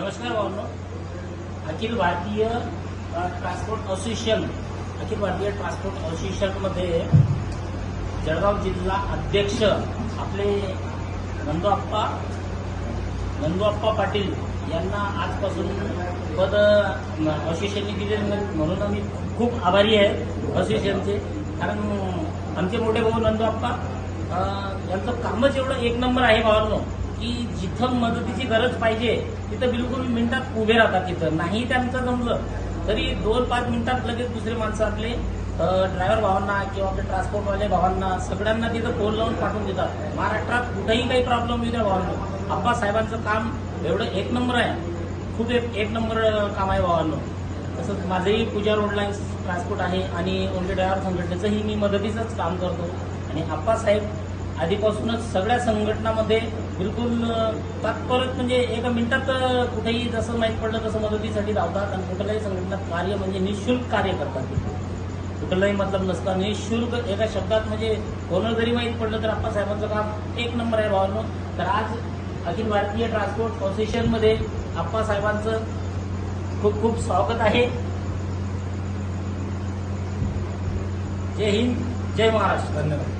नमस्कार भावनो. Akhil Bharatiya transport association Akhil Bharatiya transport असोसिएशनमध्ये Jalgaon जिल्हा अध्यक्ष आपले नंदूआप्पा नंदूआप्पा पाटील यांना आजपासून पद असोसिएशनने दिले म्हणून आम्ही खूप आभारी आहे असोसिएशनचे कारण आमचे मोठे भाऊ नंदूआप्पा यांचं कामच एवढं एक नंबर आहे भावांनो. की जिथं मदतीची गरज पाहिजे तिथं बिलकुल मिनिटात उभे राहतात तिथं. नाही त्यांचं जमलं तरी दोन पाच मिनिटात लगेच दुसरे माणसं आपले ड्रायव्हर भावांना किंवा आपले ट्रान्सपोर्टवाले भावांना सगळ्यांना तिथं फोन लावून पाठवून देतात. महाराष्ट्रात कुठेही काही प्रॉब्लेम येऊ द्या भावांनो. आप्पा साहेबांचं काम एवढं एक नंबर आहे. खूप एक एक नंबर काम आहे भावांनो. तसंच माझंही पूजा रोडलाईन्स ट्रान्सपोर्ट आहे आणि ओनली ड्रायव्हर संघटनेचंही मी मदतीचंच काम करतो. आणि आप्पासाहेब आधीपासूनच सगळ्या संघटनामध्ये बिलकुल तात्परत म्हणजे एका मिनिटात कुठेही जसं माहीत पडलं तसं मदतीसाठी धावतात आणि कुठल्याही संघटनात कार्य म्हणजे निशुल्क कार्य करतात कुठलाही मतलब नसतं. निशुल्क एका शब्दात म्हणजे कोणाला जरी माहीत पडलं तर आप्पासाहेबांचं काम एक नंबर आहे भावांनो. तर आज अखिल भारतीय ट्रान्सपोर्ट असोसिएशनमध्ये आप्पासाहेबांचं खूप खूप स्वागत आहे. जय हिंद जय महाराष्ट्र. धन्यवाद.